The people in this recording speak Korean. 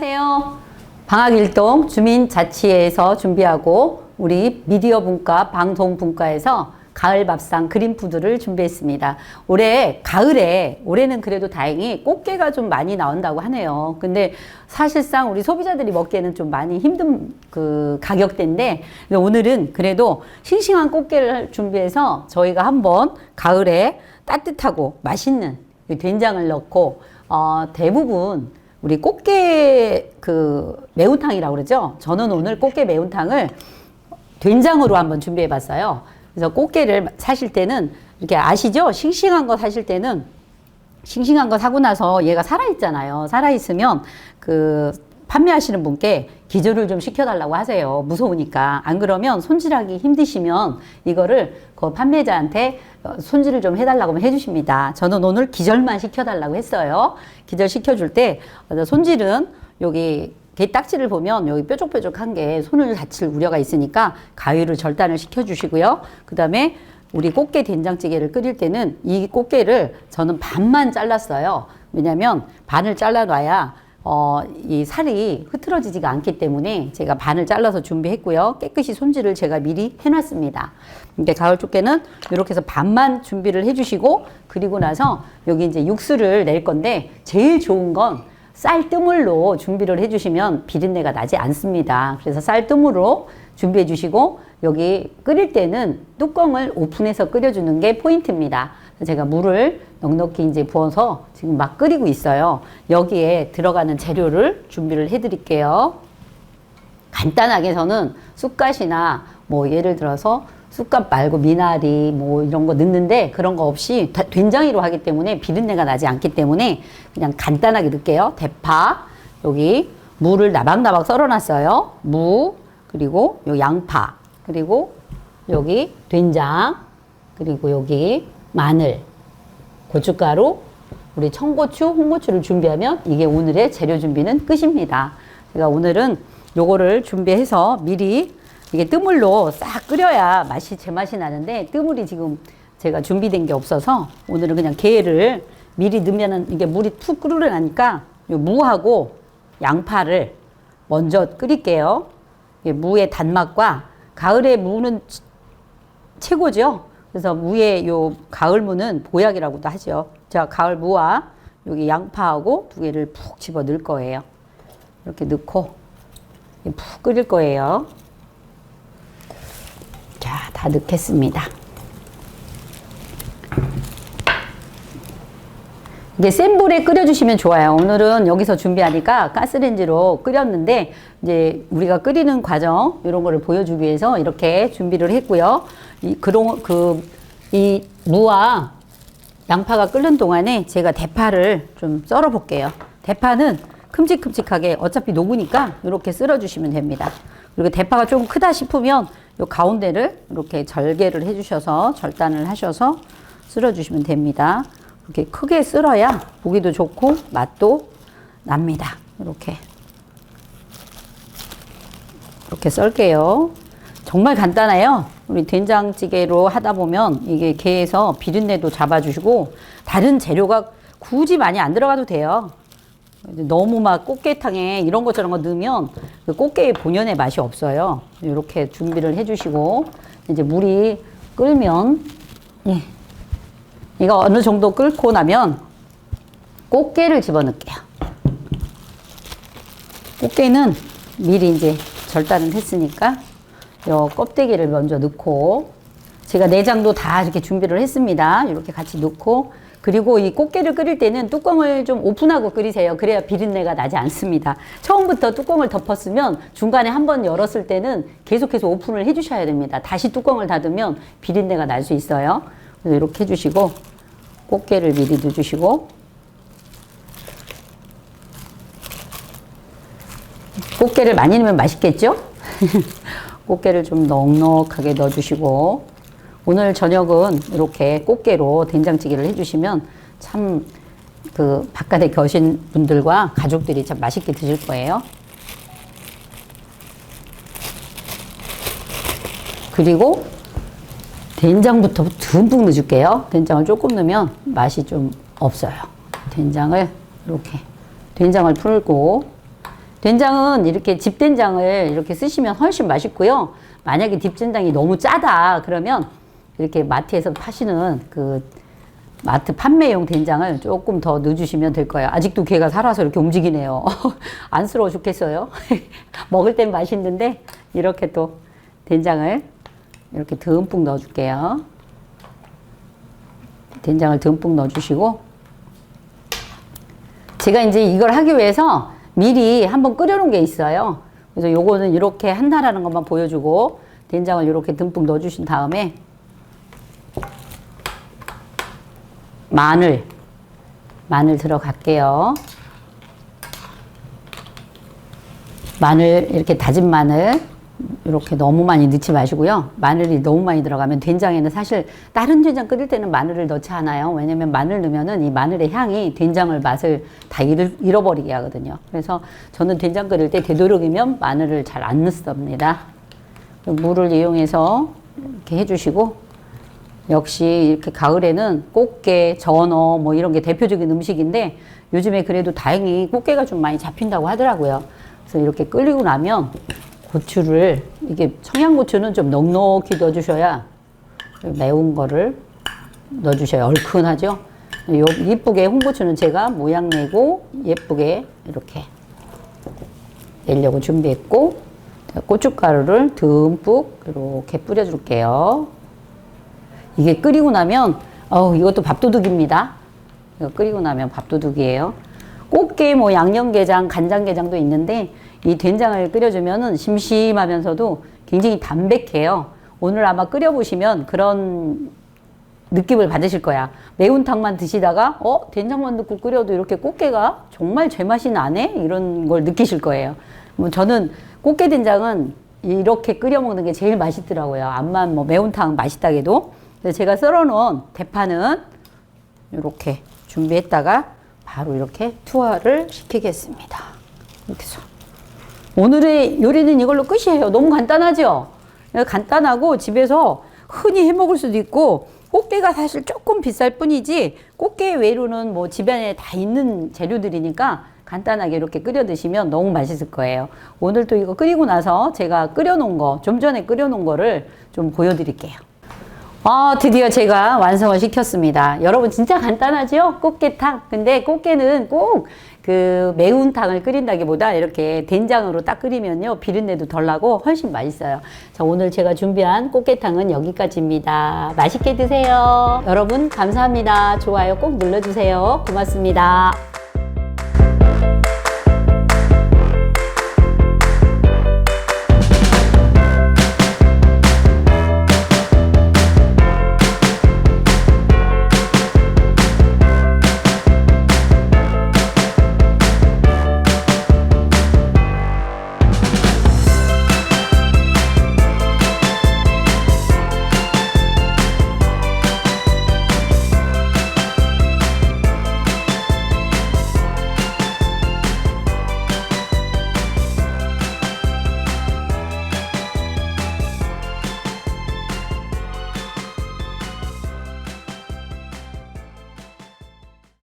안녕하세요. 방학일동 주민자치회에서 준비하고 우리 미디어 분과 방송 분과에서 가을 밥상 그린푸드를 준비했습니다. 올해 가을에 올해는 그래도 다행히 꽃게가 좀 많이 나온다고 하네요. 근데 사실상 우리 소비자들이 먹기에는 좀 많이 힘든 그 가격대인데 오늘은 그래도 싱싱한 꽃게를 준비해서 저희가 한번 가을에 따뜻하고 맛있는 이 된장을 넣고 어, 대부분 우리 꽃게 그 매운탕이라고 그러죠. 저는 오늘 꽃게 매운탕을 된장으로 한번 준비해 봤어요. 그래서 꽃게를 사실 때는 이렇게 아시죠? 싱싱한 거 사실 때는 싱싱한 거 사고 나서 얘가 살아있잖아요. 살아있으면 그 판매하시는 분께 기절을 좀 시켜달라고 하세요. 무서우니까. 안 그러면 손질하기 힘드시면 이거를 그 판매자한테 어, 손질을 좀 해달라고 해주십니다. 저는 오늘 기절만 시켜달라고 했어요. 기절 시켜줄 때 어, 손질은 여기 게 딱지를 보면 여기 뾰족뾰족한 게 손을 다칠 우려가 있으니까 가위로 절단을 시켜주시고요. 그 다음에 우리 꽃게 된장찌개를 끓일 때는 이 꽃게를 저는 반만 잘랐어요. 왜냐면 반을 잘라놔야 어, 이 살이 흐트러지지가 않기 때문에 제가 반을 잘라서 준비했고요. 깨끗이 손질을 제가 미리 해놨습니다. 근데 가을 쪽게는 이렇게 해서 반만 준비를 해주시고 그리고 나서 여기 이제 육수를 낼 건데 제일 좋은 건 쌀뜨물로 준비를 해주시면 비린내가 나지 않습니다. 그래서 쌀뜨물로 준비해 주시고 여기 끓일 때는 뚜껑을 오픈해서 끓여주는 게 포인트입니다. 제가 물을 넉넉히 이제 부어서 지금 막 끓이고 있어요. 여기에 들어가는 재료를 준비를 해 드릴게요. 간단하게 저는 쑥갓이나 뭐 예를 들어서 쑥갓 말고 미나리 뭐 이런 거 넣는데 그런 거 없이 다- 된장으로 하기 때문에 비린내가 나지 않기 때문에 그냥 간단하게 넣을게요. 대파 여기 무를 나박나박 썰어놨어요. 무 그리고 요 양파 그리고 여기 된장 그리고 여기 마늘 고춧가루 우리 청고추 홍고추를 준비하면 이게 오늘의 재료 준비는 끝입니다. 제가 오늘은 요거를 준비해서 미리 이게 뜨물로 싹 끓여야 맛이 제맛이 나는데 뜨물이 지금 제가 준비된 게 없어서 오늘은 그냥 게를 미리 넣으면은 이게 물이 툭 끓으려니까 요 무하고 양파를 먼저 끓일게요. 무의 단맛과 가을에 무는 치- 최고죠. 그래서 무의 요 가을 무는 보약이라고도 하죠. 자, 가을 무와 여기 양파하고 두 개를 푹 집어 넣을 거예요. 이렇게 넣고 푹 끓일 거예요. 자, 다 넣겠습니다. 이게 센 불에 끓여주시면 좋아요. 오늘은 여기서 준비하니까 가스레인지로 끓였는데 이제 우리가 끓이는 과정 이런 거를 보여주기 위해서 이렇게 준비를 했고요. 이 그런 그이 무와 양파가 끓는 동안에 제가 대파를 좀 썰어 볼게요. 대파는 큼직큼직하게 어차피 녹으니까 이렇게 쓸어 주시면 됩니다. 그리고 대파가 좀 크다 싶으면 요 가운데를 이렇게 절개를 해 주셔서 절단을 하셔서 쓸어 주시면 됩니다. 이렇게 크게 쓸어야 보기도 좋고 맛도 납니다. 이렇게 이렇게 썰게요. 정말 간단해요. 우리 된장찌개로 하다 보면 이게 게에서 비린내도 잡아주시고 다른 재료가 굳이 많이 안 들어가도 돼요. 너무 막 꽃게탕에 이런 것 저런 거 넣으면 그 꽃게의 본연의 맛이 없어요. 이렇게 준비를 해주시고 이제 물이 끓면 예. 이거 어느 정도 끓고 나면 꽃게를 집어넣을게요. 꽃게는 미리 이제 절단을 했으니까 요 껍데기를 먼저 넣고 제가 내장도 다 이렇게 준비를 했습니다. 이렇게 같이 넣고 그리고 이 꽃게를 끓일 때는 뚜껑을 좀 오픈하고 끓이세요. 그래야 비린내가 나지 않습니다. 처음부터 뚜껑을 덮었으면 중간에 한 번 열었을 때는 계속해서 오픈을 해주셔야 됩니다. 다시 뚜껑을 닫으면 비린내가 날 수 있어요. 이렇게 해주시고 꽃게를 미리 넣어주시고 꽃게를 많이 넣으면 맛있겠죠? 꽃게를 좀 넉넉하게 넣어주시고 오늘 저녁은 이렇게 꽃게로 된장찌개를 해주시면 참 그 바깥에 계신 분들과 가족들이 참 맛있게 드실 거예요. 그리고 된장부터 듬뿍 넣어줄게요. 된장을 조금 넣으면 맛이 좀 없어요. 된장을 이렇게 된장을 풀고 된장은 이렇게 집된장을 이렇게 쓰시면 훨씬 맛있고요. 만약에 집된장이 너무 짜다 그러면 이렇게 마트에서 파시는 그 마트 판매용 된장을 조금 더 넣어주시면 될 거예요. 아직도 걔가 살아서 이렇게 움직이네요. 안쓰러워 죽겠어요. 먹을 땐 맛있는데 이렇게 또 된장을 이렇게 듬뿍 넣어줄게요. 된장을 듬뿍 넣어주시고 제가 이제 이걸 하기 위해서 미리 한번 끓여놓은 게 있어요. 그래서 요거는 이렇게 한다라는 것만 보여주고 된장을 이렇게 듬뿍 넣어주신 다음에 마늘 마늘 들어갈게요. 마늘 이렇게 다진 마늘 이렇게 너무 많이 넣지 마시고요. 마늘이 너무 많이 들어가면 된장에는 사실 다른 된장 끓일 때는 마늘을 넣지 않아요. 왜냐면 마늘 넣으면은 이 마늘의 향이 된장을 맛을 다 잃, 잃어버리게 하거든요. 그래서 저는 된장 끓일 때 되도록이면 마늘을 잘 안 넣습니다. 물을 이용해서 이렇게 해주시고 역시 이렇게 가을에는 꽃게, 전어 뭐 이런 게 대표적인 음식인데 요즘에 그래도 다행히 꽃게가 좀 많이 잡힌다고 하더라고요. 그래서 이렇게 끓이고 나면 고추를 이게 청양고추는 좀 넉넉히 넣어주셔야 매운 거를 넣어주셔야 얼큰하죠. 요 이쁘게 홍고추는 제가 모양 내고 예쁘게 이렇게 내려고 준비했고 고춧가루를 듬뿍 이렇게 뿌려줄게요. 이게 끓이고 나면 어 이것도 밥도둑입니다. 이거 끓이고 나면 밥도둑이에요. 꽃게 뭐 양념게장, 간장게장도 있는데 이 된장을 끓여주면은 심심하면서도 굉장히 담백해요. 오늘 아마 끓여보시면 그런 느낌을 받으실 거야. 매운탕만 드시다가 어 된장만 넣고 끓여도 이렇게 꽃게가 정말 제맛이 나네 이런 걸 느끼실 거예요. 뭐 저는 꽃게 된장은 이렇게 끓여 먹는 게 제일 맛있더라고요. 암만 뭐 매운탕 맛있다게도. 제가 썰어놓은 대파는 이렇게 준비했다가 바로 이렇게 투하를 시키겠습니다. 이렇게 해서 오늘의 요리는 이걸로 끝이에요. 너무 간단하죠? 간단하고 집에서 흔히 해 먹을 수도 있고 꽃게가 사실 조금 비쌀 뿐이지 꽃게 외로는 뭐 집안에 다 있는 재료들이니까 간단하게 이렇게 끓여 드시면 너무 맛있을 거예요. 오늘 또 이거 끓이고 나서 제가 끓여 놓은 거, 좀 전에 끓여 놓은 거를 좀 보여 드릴게요. 아, 드디어 제가 완성을 시켰습니다. 여러분 진짜 간단하죠? 꽃게탕. 근데 꽃게는 꼭 그 매운탕을 끓인다기보다 이렇게 된장으로 딱 끓이면요. 비린내도 덜 나고 훨씬 맛있어요. 자, 오늘 제가 준비한 꽃게탕은 여기까지입니다. 맛있게 드세요. 여러분 감사합니다. 좋아요 꼭 눌러주세요. 고맙습니다.